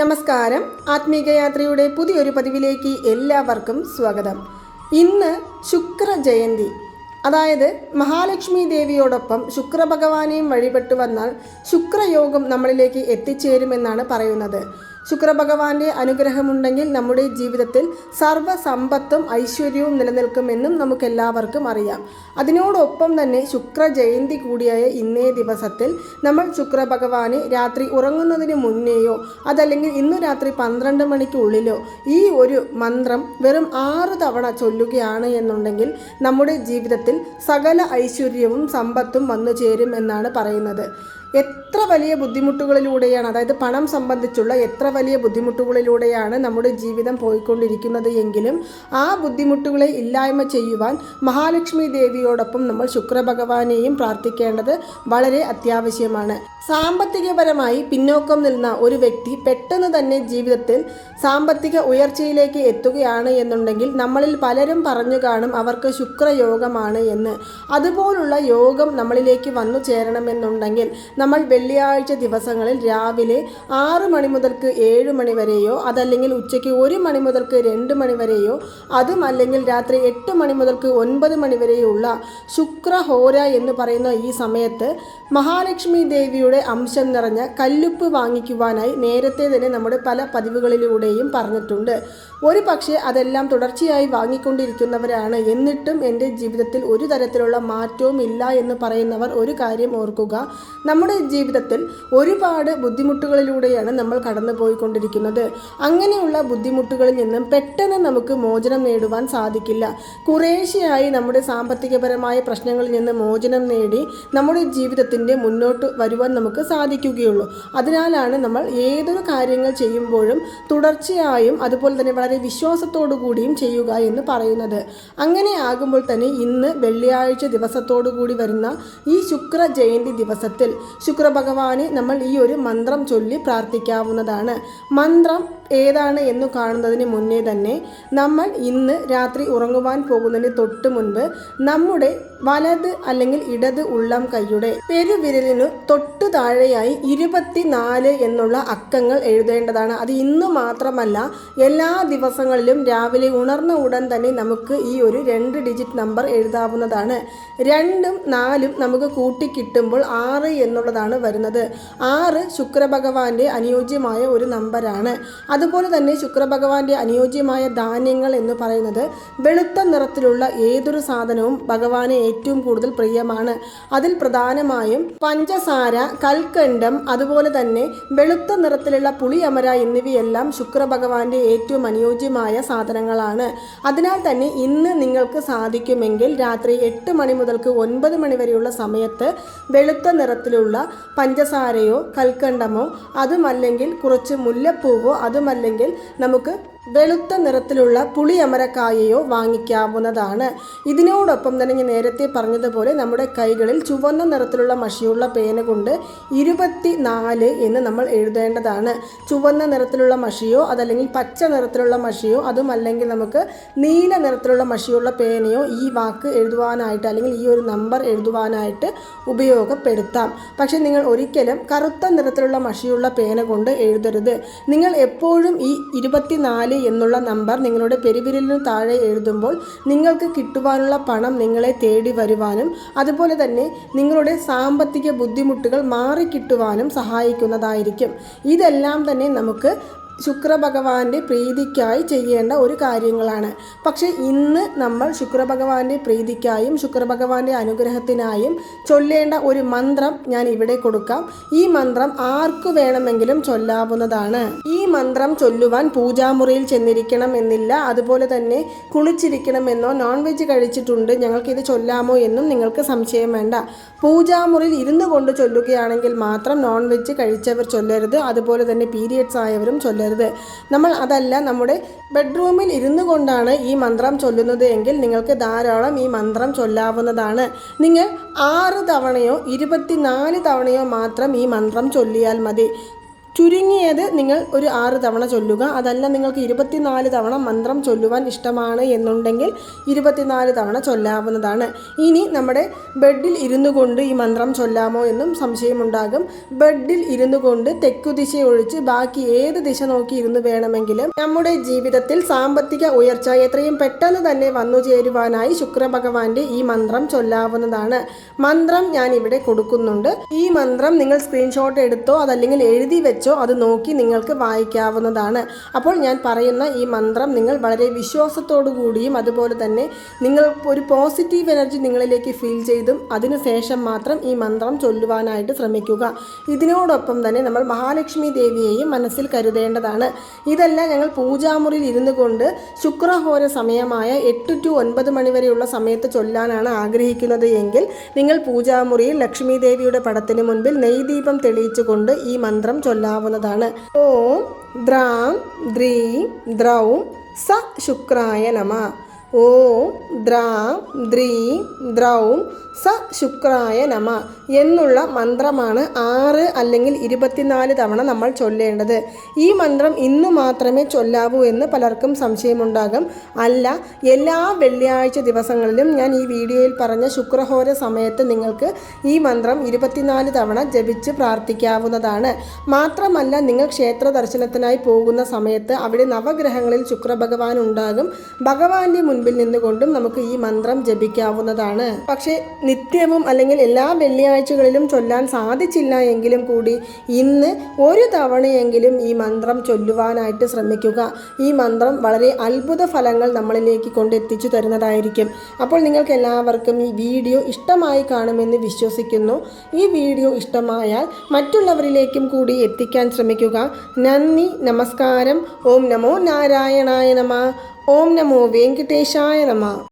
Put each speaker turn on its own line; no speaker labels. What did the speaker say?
നമസ്കാരം. ആത്മീകയാത്രയുടെ പുതിയൊരു പതിവിലേക്ക് എല്ലാവർക്കും സ്വാഗതം. ഇന്ന് ശുക്ര ജയന്തി അതായത് മഹാലക്ഷ്മി ദേവിയോടൊപ്പം ശുക്രഭഗവാനെയും വഴിപെട്ടു വന്നാൽ ശുക്രയോഗം നമ്മളിലേക്ക് എത്തിച്ചേരുമെന്നാണ് പറയുന്നത്. ശുക്രഭഗവാന്റെ അനുഗ്രഹമുണ്ടെങ്കിൽ നമ്മുടെ ജീവിതത്തിൽ സർവസമ്പത്തും ഐശ്വര്യവും നിലനിൽക്കുമെന്നും നമുക്കെല്ലാവർക്കും അറിയാം. അതിനോടൊപ്പം തന്നെ ശുക്ര ജയന്തി കൂടിയായ ഇന്നേ ദിവസത്തിൽ നമ്മൾ ശുക്രഭഗവാനെ രാത്രി ഉറങ്ങുന്നതിന് മുന്നേയോ അതല്ലെങ്കിൽ ഇന്ന് രാത്രി പന്ത്രണ്ട് മണിക്കുള്ളിലോ ഈ ഒരു മന്ത്രം വെറും ആറ് തവണ ചൊല്ലുകയാണ് എന്നുണ്ടെങ്കിൽ നമ്മുടെ ജീവിതത്തിൽ സകല ഐശ്വര്യവും സമ്പത്തും വന്നു ചേരും എന്നാണ് പറയുന്നത്. എത്ര വലിയ ബുദ്ധിമുട്ടുകളിലൂടെയാണ് അതായത് പണം സംബന്ധിച്ചുള്ള എത്ര വലിയ ബുദ്ധിമുട്ടുകളിലൂടെയാണ് നമ്മുടെ ജീവിതം പോയിക്കൊണ്ടിരിക്കുന്നത് എങ്കിലും ആ ബുദ്ധിമുട്ടുകളെ ഇല്ലായ്മ ചെയ്യുവാൻ മഹാലക്ഷ്മി ദേവിയോടൊപ്പം നമ്മൾ ശുക്രഭഗവാനെയും പ്രാർത്ഥിക്കേണ്ടത് വളരെ അത്യാവശ്യമാണ്. സാമ്പത്തികപരമായി പിന്നോക്കം നിന്ന ഒരു വ്യക്തി പെട്ടെന്ന് തന്നെ ജീവിതത്തിൽ സാമ്പത്തിക ഉയർച്ചയിലേക്ക് എത്തുകയാണ് എന്നുണ്ടെങ്കിൽ നമ്മളിൽ പലരും പറഞ്ഞു കാണും അവർക്ക് ശുക്രയോഗമാണ് എന്ന്. അതുപോലുള്ള യോഗം നമ്മളിലേക്ക് വന്നു ചേരണമെന്നുണ്ടെങ്കിൽ നമ്മൾ വെള്ളിയാഴ്ച ദിവസങ്ങളിൽ രാവിലെ ആറ് മണി മുതൽക്ക് ഏഴ് മണി വരെയോ അതല്ലെങ്കിൽ ഉച്ചയ്ക്ക് ഒരു മണി മുതൽക്ക് രണ്ട് മണി വരെയോ അതും അല്ലെങ്കിൽ രാത്രി എട്ട് മണി മുതൽക്ക് ഒൻപത് മണി വരെയുള്ള ശുക്രഹോര എന്ന് പറയുന്ന ഈ സമയത്ത് മഹാലക്ഷ്മി ദേവിയുടെ അംശം നിറഞ്ഞ കല്ലുപ്പ് വാങ്ങിക്കുവാനായി നേരത്തെ തന്നെ നമ്മുടെ പല പതിവുകളിലൂടെയും പറഞ്ഞിട്ടുണ്ട്. ഒരു പക്ഷേ അതെല്ലാം തുടർച്ചയായി വാങ്ങിക്കൊണ്ടിരിക്കുന്നവരാണ്. എന്നിട്ടും എന്റെ ജീവിതത്തിൽ ഒരു തരത്തിലുള്ള മാറ്റവും ഇല്ല എന്ന് പറയുന്നവർ ഒരു കാര്യം ഓർക്കുക. നമ്മുടെ ജീവിതത്തിൽ ഒരുപാട് ബുദ്ധിമുട്ടുകളിലൂടെയാണ് നമ്മൾ കടന്നു പോയിക്കൊണ്ടിരിക്കുന്നത് അങ്ങനെയുള്ള ബുദ്ധിമുട്ടുകളിൽ നിന്നും പെട്ടെന്ന് നമുക്ക് മോചനം നേടുവാൻ സാധിക്കില്ല. കുറേശ്ശെയായി നമ്മുടെ സാമ്പത്തികപരമായ പ്രശ്നങ്ങളിൽ നിന്ന് മോചനം നേടി നമ്മുടെ ജീവിതത്തിന്റെ മുന്നോട്ട് വരുവാൻ നമുക്ക് സാധിക്കുകയുള്ളൂ. അതിനാലാണ് നമ്മൾ ഏതൊരു കാര്യങ്ങൾ ചെയ്യുമ്പോഴും തുടർച്ചയായും അതുപോലെ തന്നെ വളരെ വിശ്വാസത്തോടു കൂടിയും ചെയ്യുക എന്ന് പറയുന്നത്. അങ്ങനെ ആകുമ്പോൾ തന്നെ ഇന്ന് വെള്ളിയാഴ്ച ദിവസത്തോടു കൂടി വരുന്ന ഈ ശുക്ര ജയന്തി ദിവസത്തിൽ ശുക്രഭഗവാനെ നമ്മൾ ഈ ഒരു മന്ത്രം ചൊല്ലി പ്രാർത്ഥിക്കാവുന്നതാണ്. മന്ത്രം ഏതാണ് എന്ന് കാണുന്നതിന് മുന്നേ തന്നെ നമ്മൾ ഇന്ന് രാത്രി ഉറങ്ങുവാൻ പോകുന്നതിന് തൊട്ട് മുൻപ് നമ്മുടെ വലത് അല്ലെങ്കിൽ ഇടത് ഉള്ളം കൈയുടെ പെരുവിരലിനു തൊട്ട് താഴെയായി ഇരുപത്തിനാല് എന്നുള്ള അക്കങ്ങൾ എഴുതേണ്ടതാണ്. അത് ഇന്ന് മാത്രമല്ല എല്ലാ ദിവസങ്ങളിലും രാവിലെ ഉണർന്ന ഉടൻ തന്നെ നമുക്ക് ഈ ഒരു രണ്ട് ഡിജിറ്റ് നമ്പർ എഴുതാവുന്നതാണ്. രണ്ടും നാലും നമുക്ക് കൂട്ടിക്കിട്ടുമ്പോൾ ആറ് എന്നുള്ളതാണ് വരുന്നത്. ആറ് ശുക്രഭഗവാന്റെ അനുയോജ്യമായ ഒരു നമ്പറാണ്. അതുപോലെ തന്നെ ശുക്രഭഗവാന്റെ അനുയോജ്യമായ ധാന്യങ്ങൾ എന്ന് പറയുന്നത് വെളുത്ത നിറത്തിലുള്ള ഏതൊരു സാധനവും ഭഗവാന് ഏറ്റവും കൂടുതൽ പ്രിയമാണ്. അതിൽ പ്രധാനമായും പഞ്ചസാര കൽക്കണ്ടം അതുപോലെ തന്നെ വെളുത്ത നിറത്തിലുള്ള പുളിയമര എന്നിവയെല്ലാം ശുക്രഭഗവാന്റെ ഏറ്റവും അനുയോജ്യമായ സാധനങ്ങളാണ്. അതിനാൽ തന്നെ ഇന്ന് നിങ്ങൾക്ക് സാധിക്കുമെങ്കിൽ രാത്രി എട്ട് മണി മുതൽക്ക് ഒൻപത് മണി വരെയുള്ള സമയത്ത് വെളുത്ത നിറത്തിലുള്ള പഞ്ചസാരയോ കൽക്കണ്ടമോ അതുമല്ലെങ്കിൽ കുറച്ച് മുല്ലപ്പൂവോ അതുമല്ലെങ്കിൽ നമുക്ക് വെളുത്ത നിറത്തിലുള്ള പുളിയമരക്കായയോ വാങ്ങിക്കാവുന്നതാണ്. ഇതിനോടൊപ്പം തന്നെ ഞാൻ നേരത്തെ പറഞ്ഞതുപോലെ നമ്മുടെ കൈകളിൽ ചുവന്ന നിറത്തിലുള്ള മഷിയുള്ള പേന കൊണ്ട് ഇരുപത്തി നാല് എന്ന് നമ്മൾ എഴുതേണ്ടതാണ്. ചുവന്ന നിറത്തിലുള്ള മഷിയോ അതല്ലെങ്കിൽ പച്ച നിറത്തിലുള്ള മഷിയോ അതുമല്ലെങ്കിൽ നമുക്ക് നീല നിറത്തിലുള്ള മഷിയുള്ള പേനയോ ഈ വാക്ക് എഴുതുവാനായിട്ട് അല്ലെങ്കിൽ ഈ ഒരു നമ്പർ എഴുതുവാനായിട്ട് ഉപയോഗപ്പെടുത്താം. പക്ഷേ നിങ്ങൾ ഒരിക്കലും കറുത്ത നിറത്തിലുള്ള മഷിയുള്ള പേന കൊണ്ട് എഴുതരുത്. നിങ്ങൾ എപ്പോഴും ഈ ഇരുപത്തിനാല് എന്നുള്ള നമ്പർ നിങ്ങളുടെ പെരുവിരലിന് താഴെ എഴുതുമ്പോൾ നിങ്ങൾക്ക് കിട്ടുവാനുള്ള പണം നിങ്ങളെ തേടി വരുവാനും അതുപോലെ തന്നെ നിങ്ങളുടെ സാമ്പത്തിക ബുദ്ധിമുട്ടുകൾ മാറിക്കിട്ടുവാനും സഹായിക്കുന്നതായിരിക്കും. ഇതെല്ലാം തന്നെ നമുക്ക് ശുക്രഭഗവാന്റെ പ്രീതിക്കായി ചെയ്യേണ്ട ഒരു കാര്യങ്ങളാണ്. പക്ഷേ ഇന്ന് നമ്മൾ ശുക്രഭഗവാന്റെ പ്രീതിക്കായും ശുക്രഭഗവാന്റെ അനുഗ്രഹത്തിനായും ചൊല്ലേണ്ട ഒരു മന്ത്രം ഞാൻ ഇവിടെ കൊടുക്കാം. ഈ മന്ത്രം ആർക്കു വേണമെങ്കിലും ചൊല്ലാവുന്നതാണ്. ഈ മന്ത്രം ചൊല്ലുവാൻ പൂജാമുറിയിൽ ചെന്നിരിക്കണം എന്നില്ല അതുപോലെ തന്നെ കുളിച്ചിരിക്കണമെന്നോ നോൺ വെജ് കഴിച്ചിട്ടുണ്ട് ഞങ്ങൾക്ക് ഇത് ചൊല്ലാമോ എന്നും നിങ്ങൾക്ക് സംശയം വേണ്ട. പൂജാമുറിയിൽ ഇരുന്നു കൊണ്ട് ചൊല്ലുകയാണെങ്കിൽ മാത്രം നോൺ വെജ് കഴിച്ചവർ ചൊല്ലരുത്. അതുപോലെ തന്നെ പീരിയഡ്സ് ആയവരും ചൊല്ലരുത്. നമ്മൾ അതല്ല നമ്മുടെ ബെഡ്റൂമിൽ ഇരുന്നു കൊണ്ടാണ് ഈ മന്ത്രം ചൊല്ലുന്നത് എങ്കിൽ നിങ്ങൾക്ക് ധാരാളം ഈ മന്ത്രം ചൊല്ലാവുന്നതാണ്. നിങ്ങൾ ആറ് തവണയോ ഇരുപത്തിനാല് തവണയോ മാത്രം ഈ മന്ത്രം ചൊല്ലിയാൽ മതി. ചുരുങ്ങിയത് നിങ്ങൾ ഒരു ആറ് തവണ ചൊല്ലുക. അതല്ല നിങ്ങൾക്ക് ഇരുപത്തിനാല് തവണ മന്ത്രം ചൊല്ലുവാൻ ഇഷ്ടമാണ് എന്നുണ്ടെങ്കിൽ ഇരുപത്തിനാല് തവണ ചൊല്ലാവുന്നതാണ്. ഇനി നമ്മുടെ ബെഡിൽ ഇരുന്നു കൊണ്ട് ഈ മന്ത്രം ചൊല്ലാമോ എന്നും സംശയമുണ്ടാകും. ബെഡിൽ ഇരുന്നു കൊണ്ട് തെക്കുദിശ ഒഴിച്ച് ബാക്കി ഏത് ദിശ നോക്കി ഇരുന്ന് വേണമെങ്കിലും നമ്മുടെ ജീവിതത്തിൽ സാമ്പത്തിക ഉയർച്ച എത്രയും പെട്ടെന്ന് തന്നെ വന്നു ചേരുവാനായി ശുക്രഭഗവാന്റെ ഈ മന്ത്രം ചൊല്ലാവുന്നതാണ്. മന്ത്രം ഞാൻ ഇവിടെ കൊടുക്കുന്നുണ്ട്. ഈ മന്ത്രം നിങ്ങൾ സ്ക്രീൻഷോട്ട് എടുത്തോ അതല്ലെങ്കിൽ എഴുതി വെച്ചോ അത് നോക്കി നിങ്ങൾക്ക് വായിക്കാവുന്നതാണ്. അപ്പോൾ ഞാൻ പറയുന്ന ഈ മന്ത്രം നിങ്ങൾ വളരെ വിശ്വാസത്തോടു കൂടിയും അതുപോലെ തന്നെ നിങ്ങൾ ഒരു പോസിറ്റീവ് എനർജി നിങ്ങളിലേക്ക് ഫീൽ ചെയ്തും അതിനുശേഷം മാത്രം ഈ മന്ത്രം ചൊല്ലുവാനായിട്ട് ശ്രമിക്കുക. ഇതിനോടൊപ്പം തന്നെ നമ്മൾ മഹാലക്ഷ്മി ദേവിയെയും മനസ്സിൽ കരുതേണ്ടതാണ്. ഇതെല്ലാം ഞങ്ങൾ പൂജാമുറിയിൽ ഇരുന്നു കൊണ്ട് ശുക്രഹോര സമയമായ എട്ട് ടു ഒൻപത് മണിവരെയുള്ള സമയത്ത് ചൊല്ലാനാണ് ആഗ്രഹിക്കുന്നത് എങ്കിൽ നിങ്ങൾ പൂജാമുറിയിൽ ലക്ഷ്മി ദേവിയുടെ പടത്തിന് മുൻപിൽ നെയ്ദീപം തെളിയിച്ചുകൊണ്ട് ഈ മന്ത്രം ചൊല്ലാവുന്നതാണ് ഓം ദ്രാം ദ്രീം ദ്രൗം സ ശുക്രായ നമ. ഓം ദ്രാം ദ്രീം ദ്രൗം സ ശുക്രായ നമ എന്നുള്ള മന്ത്രമാണ് ആറ് അല്ലെങ്കിൽ ഇരുപത്തിനാല് തവണ നമ്മൾ ചൊല്ലേണ്ടത്. ഈ മന്ത്രം ഇന്ന് മാത്രമേ ചൊല്ലാവൂ എന്ന് പലർക്കും സംശയമുണ്ടാകും. അല്ല എല്ലാ വെള്ളിയാഴ്ച ദിവസങ്ങളിലും ഞാൻ ഈ വീഡിയോയിൽ പറഞ്ഞ ശുക്രഹോര സമയത്ത് നിങ്ങൾക്ക് ഈ മന്ത്രം ഇരുപത്തിനാല് തവണ ജപിച്ച് പ്രാർത്ഥിക്കാവുന്നതാണ്. മാത്രമല്ല നിങ്ങൾ ക്ഷേത്ര ദർശനത്തിനായി പോകുന്ന സമയത്ത് അവിടെ നവഗ്രഹങ്ങളിൽ ശുക്രഭഗവാൻ ഉണ്ടാകും. ഭഗവാന്റെ മുൻപിൽ നിന്നുകൊണ്ടും നമുക്ക് ഈ മന്ത്രം ജപിക്കാവുന്നതാണ്. പക്ഷേ നിത്യവും അല്ലെങ്കിൽ എല്ലാ വെള്ളിയാഴ്ചകളിലും ചൊല്ലാൻ സാധിച്ചില്ല എങ്കിലും കൂടി ഇന്ന് ഒരു തവണയെങ്കിലും ഈ മന്ത്രം ചൊല്ലുവാനായിട്ട് ശ്രമിക്കുക. ഈ മന്ത്രം വളരെ അത്ഭുത ഫലങ്ങൾ നമ്മളിലേക്ക് കൊണ്ടെത്തിച്ചു തരുന്നതായിരിക്കും. അപ്പോൾ നിങ്ങൾക്ക് എല്ലാവർക്കും ഈ വീഡിയോ ഇഷ്ടമായി കാണുമെന്ന് വിശ്വസിക്കുന്നു. ഈ വീഡിയോ ഇഷ്ടമായാൽ മറ്റുള്ളവരിലേക്കും കൂടി എത്തിക്കാൻ ശ്രമിക്കുക. നന്ദി നമസ്കാരം. ഓം നമോ നാരായണായ നമ. ഓം നമോ വെങ്കടേശായ നമ.